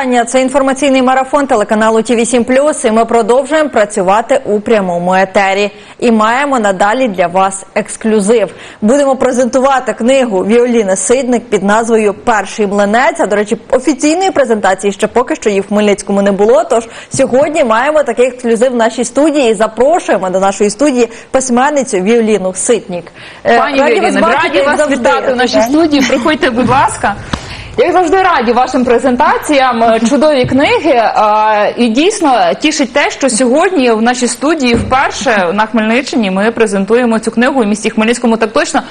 вітання. Це інформаційний марафон телеканалу ТІВІ 7 і ми продовжуємо працювати у прямому етері. І маємо надалі для вас ексклюзив. Будемо презентувати книгу Віоліни Сидник під назвою Перший млинець. А до речі, офіційної презентації ще поки що її в Хмельницькому не було. Тож сьогодні маємо такий ексклюзив в нашій студії. і Запрошуємо до нашої студії письменницю Віоліну Ситнік. Е, Пані раді як вас завжди. вітати у нашій студії. Приходьте, будь ласка. Як завжди раді вашим презентаціям, е, чудові книги. І дійсно тішить те, що сьогодні в нашій студії вперше на Хмельниччині ми презентуємо цю книгу у місті Хмельницькому. Так точно.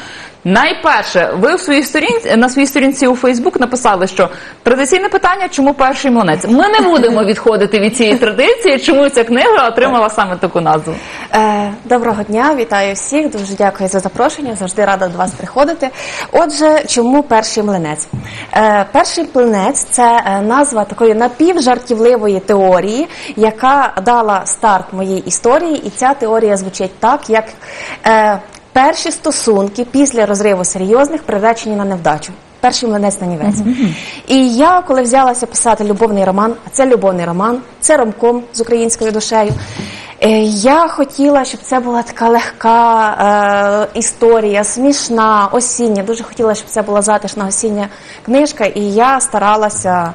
Найперше, ви в своїй сторінці на своїй сторінці у Фейсбук написали, що традиційне питання, чому перший млинець? Ми не будемо відходити від цієї традиції. Чому ця книга отримала саме таку назву? Е, Доброго дня, вітаю всіх. Дуже дякую за запрошення. Завжди рада до вас приходити. Отже, чому перший млинець? Е, Перший млинець це е, назва такої напівжартівливої теорії, яка дала старт моїй історії, і ця теорія звучить так, як е, перші стосунки після розриву серйозних приречені на невдачу. Перший млинець на нівець. І я, коли взялася писати любовний роман, а це любовний роман, це ромком з українською душею. е, Я хотіла, щоб це була така легка е, історія, смішна, осіння. Дуже хотіла, щоб це була затишна осіння книжка, і я старалася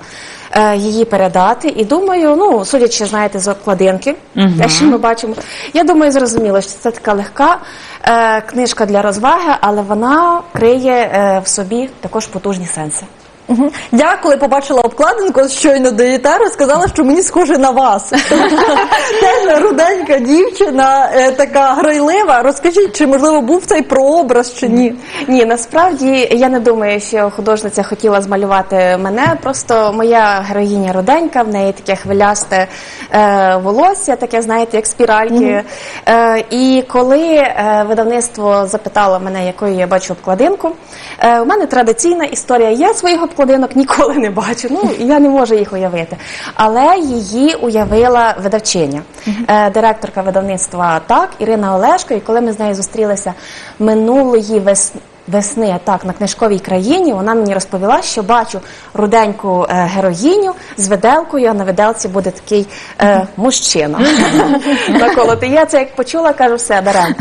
е, її передати. І думаю, ну, судячи, знаєте, з обкладинки, те, що ми бачимо, я думаю, зрозуміло, що це така легка е, книжка для розваги, але вона криє е, в собі також потужні сенси. Мгм. Я коли побачила обкладинку щойно до етеру, сказала, що мені схоже на вас. Теж руденька дівчина, е, така грайлива. Розкажіть, чи можливо був цей прообраз чи ні? Ні, насправді я не думаю, що художниця хотіла змалювати мене. Просто моя героїня руденька, в неї таке хвилясте е, волосся, таке, знаєте, як спіральки. Е, і коли видавництво запитало мене, якою я бачу обкладинку, е, у мене традиційна історія. Я своїх обкладинок ніколи не бачу. Ну я не можу їх уявити. Але її уявила видавчиня, е, директорка видавництва так, Ірина Олешко. І коли ми з нею зустрілися минулої весни. Весни так на книжковій країні вона мені розповіла, що бачу руденьку е, героїню з виделкою, а на виделці буде такий е, мужчина. Наколоти. Я це як почула, кажу, все дарем.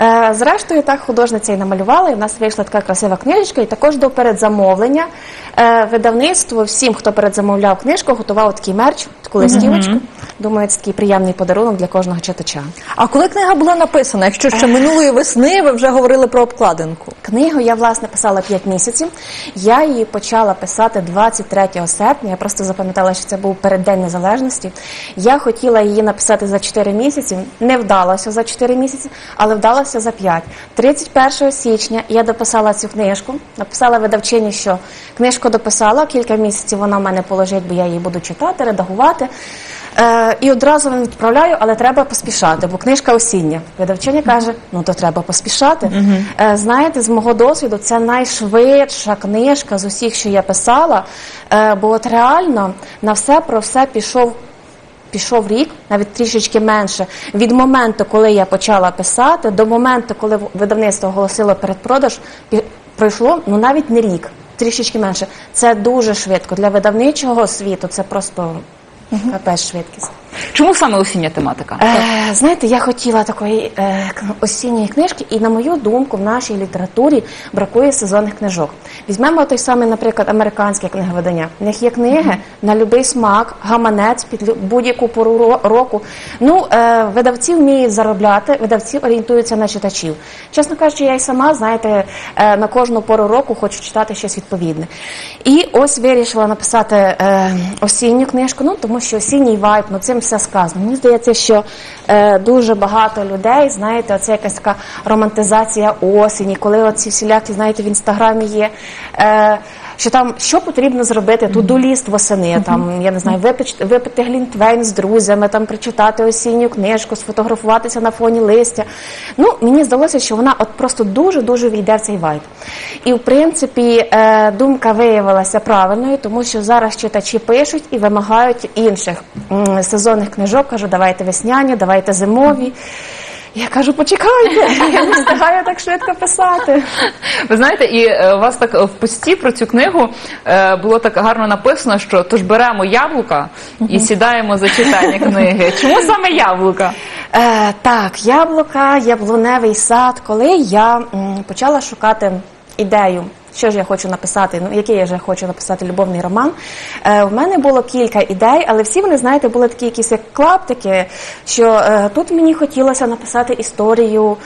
Е, зрештою, так художниця і намалювала, і в нас вийшла така красива книжечка, і також до передзамовлення е, видавництво всім, хто передзамовляв книжку, готував такий мерч, таку листівочку. Думаю, це такий приємний подарунок для кожного читача. А коли книга була написана, якщо ще минулої весни ви вже говорили про обкладинку? Книгу я власне писала 5 місяців. Я її почала писати 23 серпня. Я просто запам'ятала, що це був переддень незалежності. Я хотіла її написати за 4 місяці. Не вдалося за 4 місяці, але вдалося за 5. 31 січня я дописала цю книжку. Написала видавчині, що книжку дописала. Кілька місяців вона в мене полежить, бо я її буду читати, редагувати. Е, і одразу вам відправляю, але треба поспішати, бо книжка осіння. Видавчиня каже: ну то треба поспішати. Е, знаєте, з мого досвіду це найшвидша книжка з усіх, що я писала. Е, бо от реально на все про все пішов. Пішов рік, навіть трішечки менше, від моменту, коли я почала писати, до моменту, коли видавництво оголосило передпродаж, пройшло ну навіть не рік, трішечки менше. Це дуже швидко для видавничого світу. Це просто капець швидкість. Чому саме осіння тематика? Е, знаєте, я хотіла такої е, осінньої книжки, і на мою думку, в нашій літературі бракує сезонних книжок. Візьмемо той самий, наприклад, американське книговидання. В них є книги на будь-який смак, гаманець під будь-яку пору року. Ну, е, видавці вміють заробляти, видавці орієнтуються на читачів. Чесно кажучи, я й сама, знаєте, е, на кожну пору року хочу читати щось відповідне. І ось вирішила написати е, осінню книжку, ну тому що осінній вайб, ну цим все сказано. Мені здається, що е, дуже багато людей, знаєте, оце якась така романтизація осені, коли оці всілякі, знаєте, в інстаграмі є. Е, що там що потрібно зробити? Туду ліст восени, там я не знаю, випити, випити глінтвейн з друзями, там прочитати осінню книжку, сфотографуватися на фоні листя. Ну мені здалося, що вона от просто дуже дуже війде в цей вайб. І в принципі е, думка виявилася правильною, тому що зараз читачі пишуть і вимагають інших сезонних книжок. кажуть, давайте весняні, давайте зимові. Я кажу, почекайте, я не встигаю так швидко писати. Ви знаєте, і е, у вас так в пості про цю книгу е, було так гарно написано, що тож беремо яблука і сідаємо за читання книги. Чому саме яблука? Е, так, яблука, яблуневий сад. Коли я м, почала шукати ідею, що ж я хочу написати, ну який я вже хочу написати любовний роман. Е, в мене було кілька ідей, але всі вони, знаєте, були такі якісь як клаптики, що е, тут мені хотілося написати історію,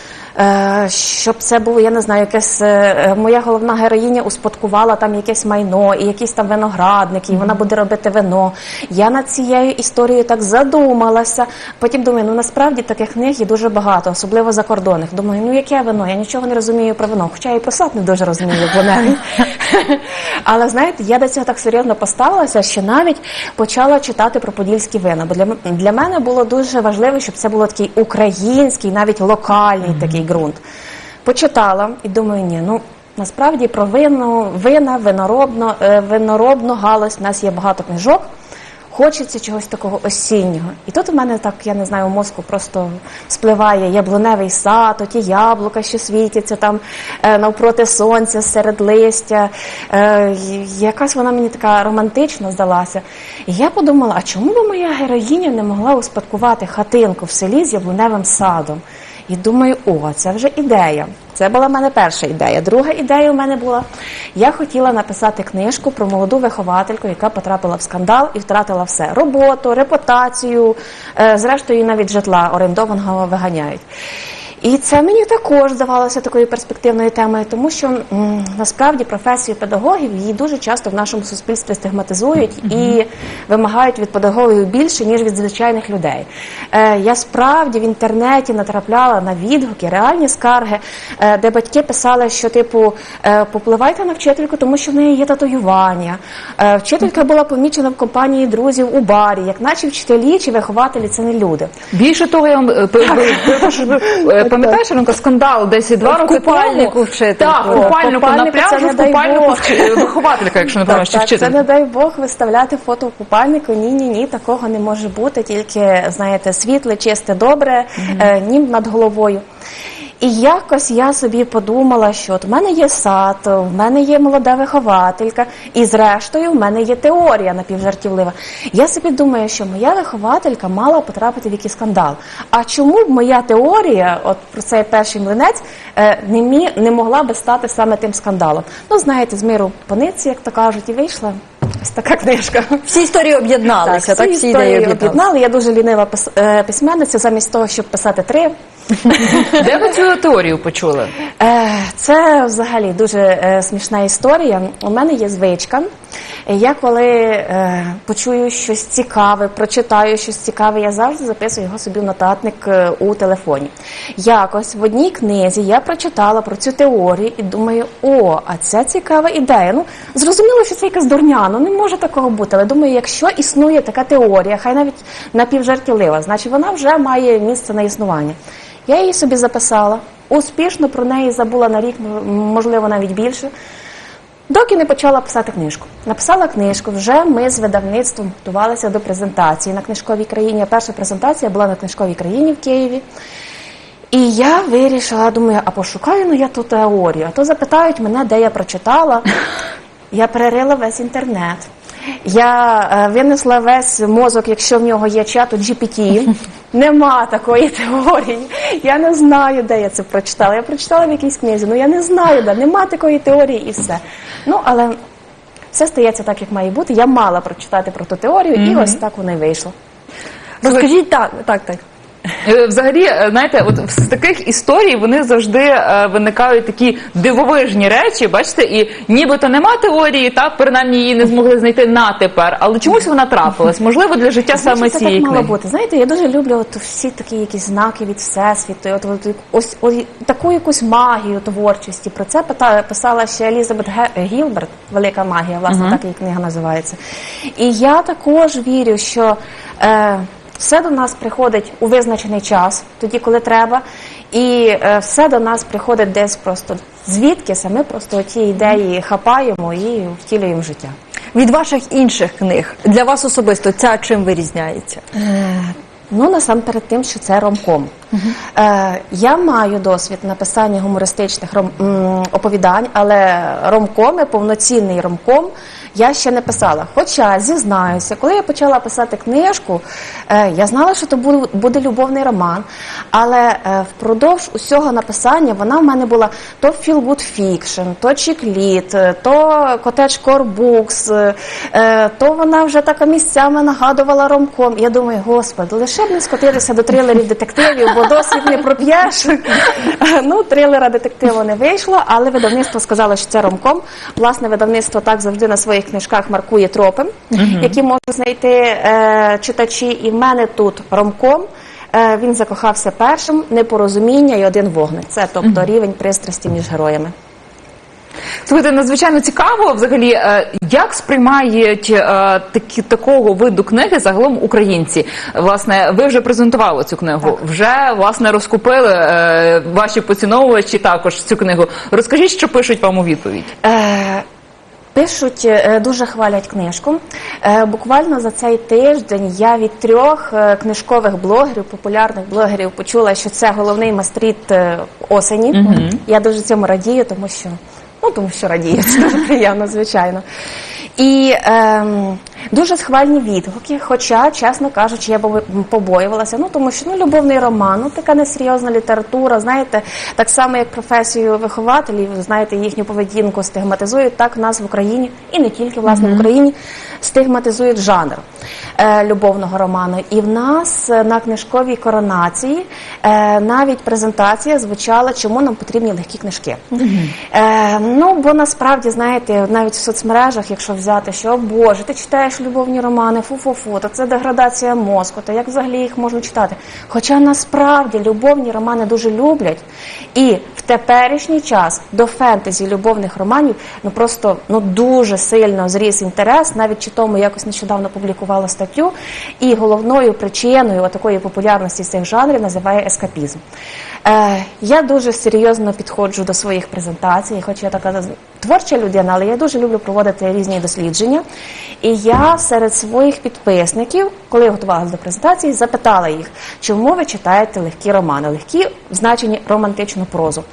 щоб це було, я не знаю, якесь е, моя головна героїня успадкувала там якесь майно і якісь там виноградники, і вона буде робити вино. Я над цією історією так задумалася. Потім думаю, ну насправді таких книг є дуже багато, особливо закордонних. Думаю, ну яке вино? Я нічого не розумію про вино, хоча я і про сад не дуже розумію планевий. Але знаєте, я до цього так серйозно поставилася, що навіть почала читати про подільські вина. Бо для, для мене було дуже важливо, щоб це було такий український, навіть локальний такий ґрунт. Почитала і думаю, ні, ну. Насправді про вину, вина, виноробно, е, виноробну галузь. У нас є багато книжок. Хочеться чогось такого осіннього. І тут у мене так, я не знаю, у мозку просто спливає яблуневий сад, оті яблука, що світяться там е, навпроти сонця, серед листя. Е, якась вона мені така романтична здалася. І я подумала, а чому би моя героїня не могла успадкувати хатинку в селі з яблуневим садом? І думаю, о, це вже ідея. Це була в мене перша ідея. Друга ідея у мене була: я хотіла написати книжку про молоду виховательку, яка потрапила в скандал і втратила все: роботу, репутацію, е, зрештою, навіть житла орендованого виганяють. І це мені також здавалося такою перспективною темою, тому що м, насправді професію педагогів її дуже часто в нашому суспільстві стигматизують і вимагають від педагогів більше ніж від звичайних людей. Е, я справді в інтернеті натрапляла на відгуки, реальні скарги, е, де батьки писали, що типу е, попливайте на вчительку, тому що в неї є татуювання. Е, вчителька була помічена в компанії друзів у барі, як наче вчителі чи вихователі це не люди. Більше того, я вам е, перепрошую, е, пам'ятаєш, Іринко, скандал десь два В роки купальнику тому? вчительку. Так, в купальнику на Купальнику це пляжу, не в дай купальнику Бог. вчи- вихователька, якщо не Так, пам'ятаєш, чи так, це вчитель. не дай Бог виставляти фото в купальнику. Ні, ні, ні, такого не може бути. Тільки знаєте, світле, чисте, добре, е, нім над головою. І якось я собі подумала, що от в мене є сад, в мене є молода вихователька, і зрештою в мене є теорія напівжартівлива. Я собі думаю, що моя вихователька мала потрапити в якийсь скандал. А чому б моя теорія, от про цей перший млинець, е, не, мі, не могла би стати саме тим скандалом? Ну, знаєте, з миру по ниці, як то кажуть, і вийшла ось така книжка. Всі історії об'єдналися, так, всі ідеї історії об'єднали. Я дуже лінива е, письменниця, замість того, щоб писати три. Де ви цю теорію почули? Е, Це взагалі дуже е, смішна історія. У мене є звичка. Я коли е, почую щось цікаве, прочитаю щось цікаве, я завжди записую його собі в нотатник у телефоні. Якось в одній книзі я прочитала про цю теорію і думаю, о, а це цікава ідея. Ну, зрозуміло, що це якась дурня, ну не може такого бути. Але думаю, якщо існує така теорія, хай навіть напівжартівлива, значить вона вже має місце на існування. Я її собі записала, успішно про неї забула на рік, можливо, навіть більше. Доки не почала писати книжку. Написала книжку, вже ми з видавництвом готувалися до презентації на книжковій країні. Перша презентація була на книжковій країні в Києві. І я вирішила, думаю, а пошукаю ну я ту теорію. А то запитають мене, де я прочитала. Я перерила весь інтернет. Я е, винесла весь мозок, якщо в нього є чат у GPT. Нема такої теорії. Я не знаю, де я це прочитала. Я прочитала в якійсь книзі, ну я не знаю, де нема такої теорії і все. Ну, але все стається так, як має бути. Я мала прочитати про ту теорію, і ось так вона й вийшло. Розкажіть так, так, так. Е, Взагалі, е, знаєте, от з таких історій вони завжди е, виникають такі дивовижні речі, бачите, і нібито нема теорії, так принаймні її не змогли знайти на тепер, але чомусь вона трапилась. Можливо, для життя саме це цієї так мало книги. бути. Знаєте, я дуже люблю от всі такі якісь знаки від всесвіту, от, от, ось, ось таку якусь магію творчості. Про це пита- писала ще Елізабет Ге- Гілберт, велика магія, власне, так її книга називається. І я також вірю, що е, все до нас приходить у визначений час, тоді, коли треба, і е, все до нас приходить десь просто звідкись, а ми просто ті ідеї хапаємо і втілюємо в життя. Від ваших інших книг для вас особисто ця чим вирізняється? Ну, насамперед тим, що це ромком. Е, я маю досвід написання гумористичних ром, оповідань, але ромкоми, повноцінний ромком я ще не писала. Хоча зізнаюся, коли я почала писати книжку, е, я знала, що то буде, любовний роман, але е, впродовж усього написання вона в мене була то feel good fiction, то чікліт, е, то котедж корбукс, то вона вже така місцями нагадувала ромком. Я думаю, господи, лише б не скотилися до трилерів детективів, бо досвід не проп'єш. ну, трилера детективу не вийшло, але видавництво сказало, що це ромком. Власне, видавництво так завжди на своїх книжках маркує тропи, які можуть знайти е, читачі. І в мене тут ромком. Е, Він закохався першим, непорозуміння і один вогник. Це тобто рівень пристрасті між героями. Слухайте, надзвичайно цікаво взагалі, е, як сприймають такі такого виду книги загалом українці. Власне, ви вже презентували цю книгу, вже власне розкупили ваші поціновувачі також цю книгу. Розкажіть, що пишуть вам у відповідь. Е, Пишуть, е, дуже хвалять книжку. Е, Буквально за цей тиждень я від трьох е, книжкових блогерів, популярних блогерів, почула, що це головний мастріт осені. осені. Я дуже цьому радію, тому що ну тому що радію, це дуже приємно, звичайно. І ем, дуже схвальні відгуки, хоча, чесно кажучи, я бо- побоювалася. Ну тому що ну любовний роман, ну така несерйозна література. Знаєте, так само як професію вихователів, знаєте, їхню поведінку стигматизують. Так нас в Україні і не тільки власне в Україні стигматизують жанр е, любовного роману. І в нас на книжковій коронації е, навіть презентація звучала, чому нам потрібні легкі книжки. Е, ну бо насправді знаєте, навіть в соцмережах, якщо взяти, що «О, Боже, ти читаєш любовні романи, фу-фу-фу, то це деградація мозку, то як взагалі їх можна читати? Хоча насправді любовні романи дуже люблять, і в теперішній час до фентезі любовних романів ну просто ну дуже сильно зріс інтерес. Навіть чи тому якось нещодавно публікувала статтю, і головною причиною такої популярності цих жанрів називає ескапізм. Е, я дуже серйозно підходжу до своїх презентацій, хоч я така творча людина, але я дуже люблю проводити різні дослідження. І я серед своїх підписників, коли я готувалася до презентації, запитала їх, чому ви читаєте легкі романи, легкі в значенні романтичну прозу.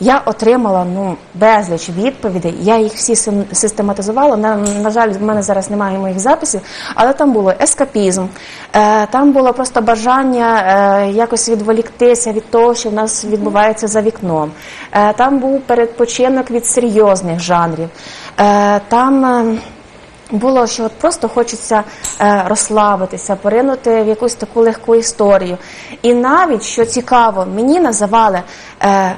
Я отримала ну безліч відповідей. Я їх всі систематизувала. На, на жаль, в мене зараз немає моїх записів, але там було ескапізм, е, там було просто бажання е, якось відволіктися від того, що в нас відбувається за вікном. Е, там був передпочинок від серйозних жанрів. Е, там. е, було, що от просто хочеться е, розслабитися, поринути в якусь таку легку історію. І навіть, що цікаво, мені називали е,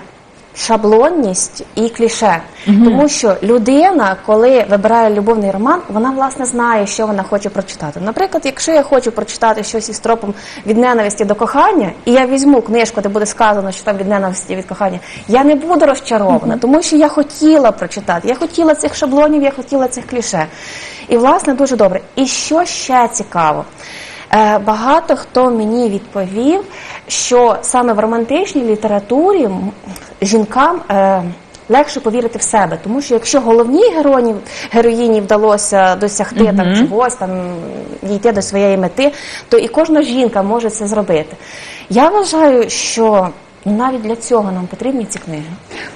шаблонність і кліше. Тому що людина, коли вибирає любовний роман, вона власне знає, що вона хоче прочитати. Наприклад, якщо я хочу прочитати щось із тропом від ненависті до кохання, і я візьму книжку, де буде сказано, що там від ненависті від кохання, я не буду розчарована, тому що я хотіла прочитати, я хотіла цих шаблонів, я хотіла цих кліше. І власне дуже добре. І що ще цікаво? Е, Багато хто мені відповів, що саме в романтичній літературі жінкам е, легше повірити в себе, тому що якщо головній героїні, героїні вдалося досягти там чогось, там дійти до своєї мети, то і кожна жінка може це зробити. Я вважаю, що навіть для цього нам потрібні ці книги.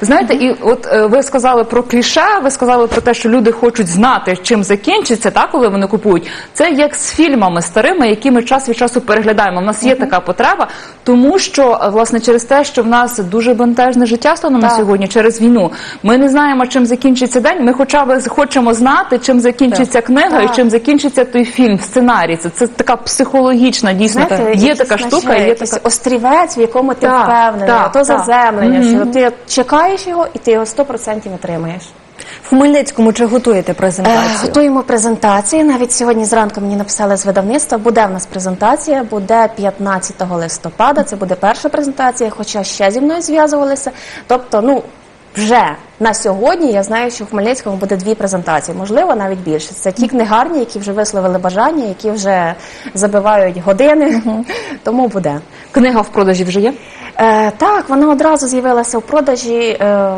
Ви знаєте, і от е, ви сказали про кліше, ви сказали про те, що люди хочуть знати, чим закінчиться, так, коли вони купують. Це як з фільмами старими, які ми час від часу переглядаємо. У нас є така потреба, тому що е, власне через те, що в нас дуже бентежне життя стало на Так. сьогодні через війну. Ми не знаємо, чим закінчиться день. Ми хоча б хочемо знати, чим закінчиться книга і Так. чим закінчиться той фільм, сценарій. Це, це така психологічна дійсно. є така штука, є якийсь острівець, в якому ти Так, впевнений, так, то так. заземлення, що ти чекаєш його і ти його 100% отримаєш. В Хмельницькому чи готуєте Е, презентацію? Готуємо презентації. Навіть сьогодні зранку мені написали з видавництва. Буде в нас презентація, буде 15 листопада. Це буде перша презентація, хоча ще зі мною зв'язувалися. Тобто, ну вже на сьогодні я знаю, що в Хмельницькому буде дві презентації, можливо, навіть більше. Це ті книгарні, які вже висловили бажання, які вже забивають години. Тому буде. Книга в продажі вже є. Е, так, вона одразу з'явилася в продажі. Е,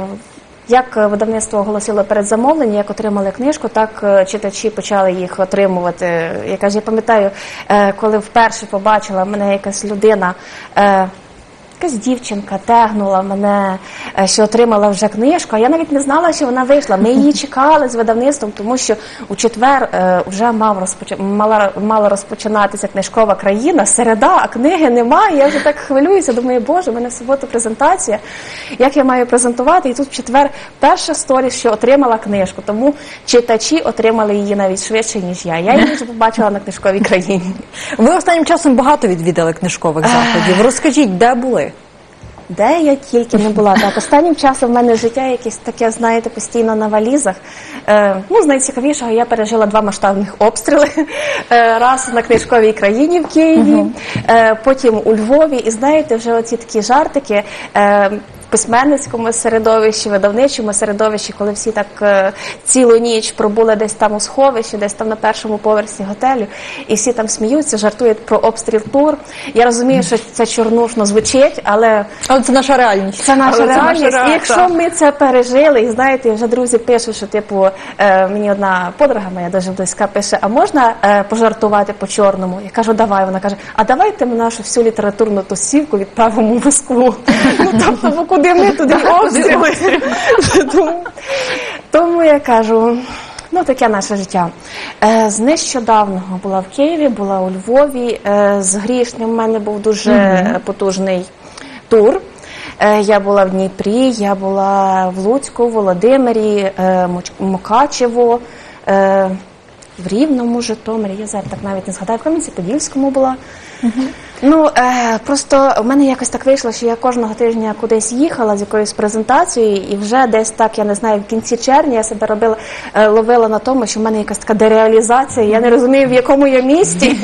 Як е, видавництво оголосило передзамовлення, як отримали книжку, так е, читачі почали їх отримувати. Я кажу, я пам'ятаю, е, коли вперше побачила мене якась людина. Е, Якась дівчинка тегнула мене, е, що отримала вже книжку. А я навіть не знала, що вона вийшла. Ми її чекали з видавництвом, тому що у четвер е, вже мав розпоч... мала, мала розпочинатися книжкова країна, середа, а книги немає. Я вже так хвилююся. Думаю, боже, в мене в суботу презентація. Як я маю презентувати? І тут в четвер перша сторіс, що отримала книжку. Тому читачі отримали її навіть швидше, ніж я. Я її вже побачила на книжковій країні. Ви останнім часом багато відвідали книжкових заходів. Розкажіть, де були? Де я тільки не була. Так, останнім часом в мене життя якесь таке, знаєте, постійно на валізах. Е, ну, з найцікавішого я пережила два масштабних обстріли. Е, раз на книжковій країні в Києві, е, потім у Львові. І знаєте, вже оці такі жартики. Е, письменницькому середовищі, видавничому середовищі, коли всі так е, цілу ніч пробули десь там у сховищі, десь там на першому поверсі готелю, і всі там сміються, жартують про обстріл тур. Я розумію, що це чорнушно звучить, але Але це наша реальність. це наша Але це наша реальність. І якщо ми це пережили, і знаєте, вже друзі пишуть, що типу е, мені одна подруга моя дуже близька пише: а можна е, пожартувати по чорному? Я кажу, давай. Вона каже: А давайте ми нашу всю літературну тусівку відправимо в Москву. Ну тобто, куди ми туди обстріли. Тому- Тому я кажу. Ну, таке наше життя. Е, з нещодавного була в Києві, була у Львові. Е, з Грішнем в мене був дуже потужний тур. Е, Я була в Дніпрі, я була в Луцьку, Володимирі, Мукачево, в Рівному, Житомирі. Я зараз так навіть не згадаю, в Кам'янці-Подільському була. Ну е, просто в мене якось так вийшло, що я кожного тижня кудись їхала з якоюсь презентацією, і вже десь так, я не знаю, в кінці червня я себе робила, е, ловила на тому, що в мене якась така дереалізація. Я не розумію, в якому я місті.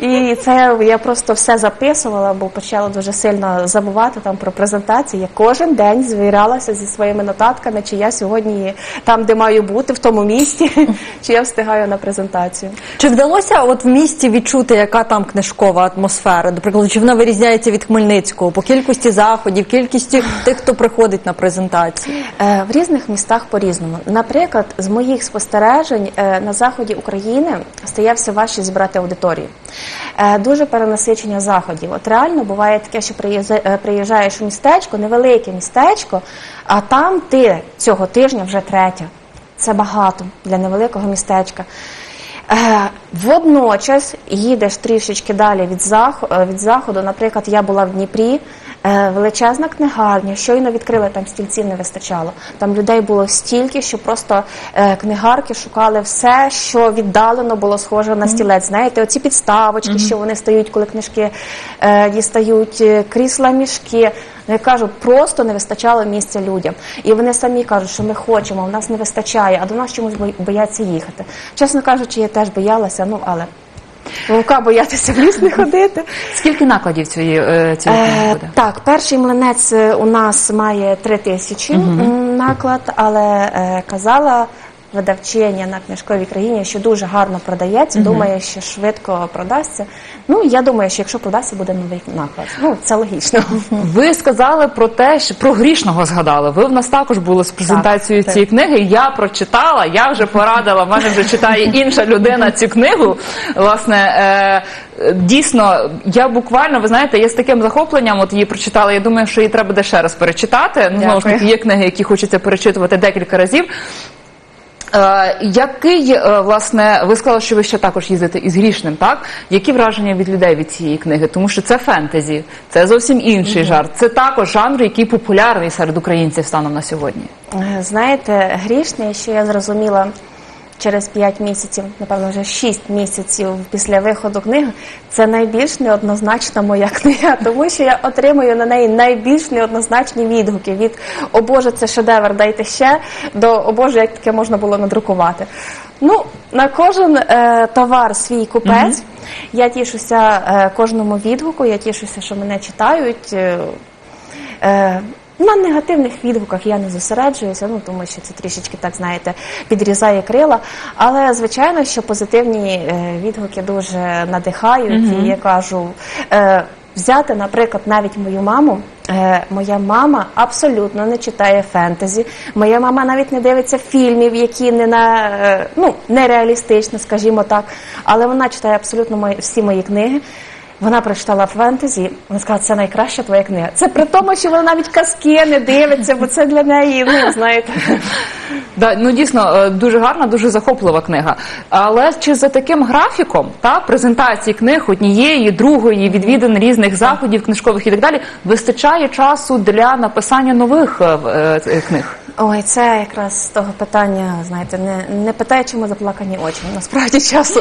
І це я просто все записувала, бо почала дуже сильно забувати там про презентації. Я кожен день звірялася зі своїми нотатками, чи я сьогодні там, де маю бути, в тому місті, чи я встигаю на презентацію. Чи вдалося от в місті відчути, яка там книжкова атмосфера? До прикладу, чи вона вирізняється від Хмельницького по кількості заходів, кількості тих, хто приходить на презентації? Е, В різних містах по-різному. Наприклад, з моїх спостережень е, на заході України стоявся важче зібрати аудиторію. Е, Дуже перенасичення заходів. От реально буває таке, що приїжджаєш у містечко, невелике містечко, а там ти цього тижня вже третя. Це багато для невеликого містечка. Е, Водночас їдеш трішечки далі від заходу, від заходу. Наприклад, я була в Дніпрі, е, величезна книгарня, щойно відкрили, там стільців не вистачало. Там людей було стільки, що просто е, книгарки шукали все, що віддалено було схоже на стілець. Знаєте, оці підставочки, що вони стають, коли книжки е, дістають, е, крісла, мішки. Ну, я кажу, просто не вистачало місця людям. І вони самі кажуть, що ми хочемо, в нас не вистачає, а до нас чомусь бо- бояться їхати. Чесно кажучи, я теж боялася, ну але вовка боятися в ліс не ходити. Скільки накладів цієї, е, цієї книги Е, буде? так, перший млинець е, у нас має три тисячі наклад, але е, казала видавчиня на книжковій країні, що дуже гарно продається. Думає, що швидко продасться. Ну я думаю, що якщо продасться, буде новий наклад. Ну це логічно. Ви сказали про те, що про грішного згадали. Ви в нас також були з презентацією Так, цієї книги. Я прочитала, я вже порадила. В мене вже читає інша людина цю книгу. Власне, е, дійсно, я буквально, ви знаєте, я з таким захопленням от її прочитала. Я думаю, що її треба буде ще раз перечитати. Ну, знову ж таки, є книги, які хочеться перечитувати декілька разів. Е, який, е, власне, ви сказали, що ви ще також їздите із грішним, так? Які враження від людей від цієї книги? Тому що це фентезі, це зовсім інший жарт. Це також жанр, який популярний серед українців станом на сьогодні. Е, Знаєте, грішний, що я зрозуміла через 5 місяців, напевно, вже 6 місяців після виходу книги, це найбільш неоднозначна моя книга, тому що я отримую на неї найбільш неоднозначні відгуки від О Боже, це шедевр, дайте ще до О Боже, як таке можна було надрукувати. Ну, на кожен е, товар свій купець. Я тішуся е, кожному відгуку, я тішуся, що мене читають. Е, Е, на негативних відгуках я не зосереджуюся, ну тому що це трішечки так знаєте підрізає крила. Але звичайно, що позитивні е, відгуки дуже надихають. І я кажу, е, взяти, наприклад, навіть мою маму, Е, моя мама абсолютно не читає фентезі. Моя мама навіть не дивиться фільмів, які не на е, ну нереалістично, скажімо так. Але вона читає абсолютно мої, всі мої книги. Вона прочитала фентезі, вона сказала, це найкраща твоя книга. Це при тому, що вона навіть казки не дивиться, бо це для неї, ну знаєте. Да, ну дійсно е, дуже гарна, дуже захоплива книга. Але чи за таким графіком та презентації книг однієї, другої, відвідин різних заходів, книжкових і так далі, вистачає часу для написання нових е, е, е, книг? Ой, це якраз з того питання, знаєте, не, не питає, чому заплакані очі. Насправді часу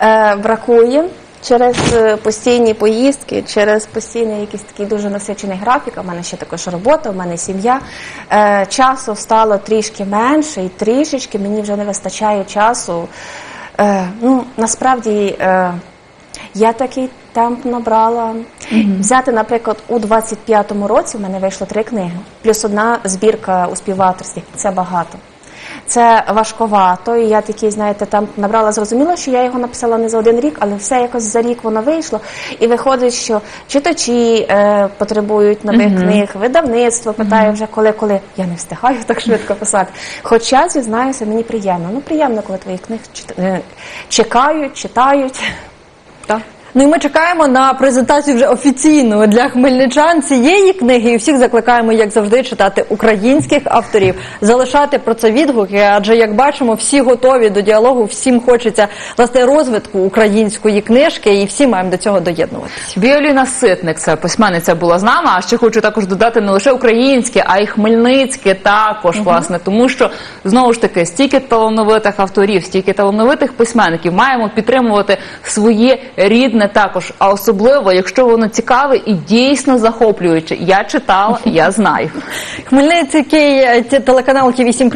е, бракує. Через е, постійні поїздки, через постійний якийсь такий дуже насичений графік. У мене ще також робота, у мене сім'я. Е, часу стало трішки менше, і трішечки мені вже не вистачає часу. Е, ну, насправді, е, я такий темп набрала. Взяти, наприклад, у 25-му році в мене вийшло три книги, плюс одна збірка у співавторстві. Це багато. Це важковато, і я такий, знаєте, там набрала, зрозуміла, що я його написала не за один рік, але все якось за рік воно вийшло. І виходить, що читачі е, потребують нових книг, видавництво питає вже коли, коли я не встигаю так швидко писати. Хоча зізнаюся, мені приємно. Ну приємно, коли твої книги е, чекають, читають. Так. Ну і ми чекаємо на презентацію вже офіційну для хмельничан цієї книги. І всіх закликаємо, як завжди, читати українських авторів, залишати про це відгуки. Адже як бачимо, всі готові до діалогу, всім хочеться власне розвитку української книжки, і всі маємо до цього доєднуватися. Віоліна Ситник, це письменниця була з нами. А ще хочу також додати не лише українське, а й хмельницьке також, власне, тому що знову ж таки стільки талановитих авторів, стільки талановитих письменників маємо підтримувати своє рідне також, а особливо, якщо воно цікаве і дійсно захоплююче. Я читала, я знаю. Хмельницький телеканал Ті 7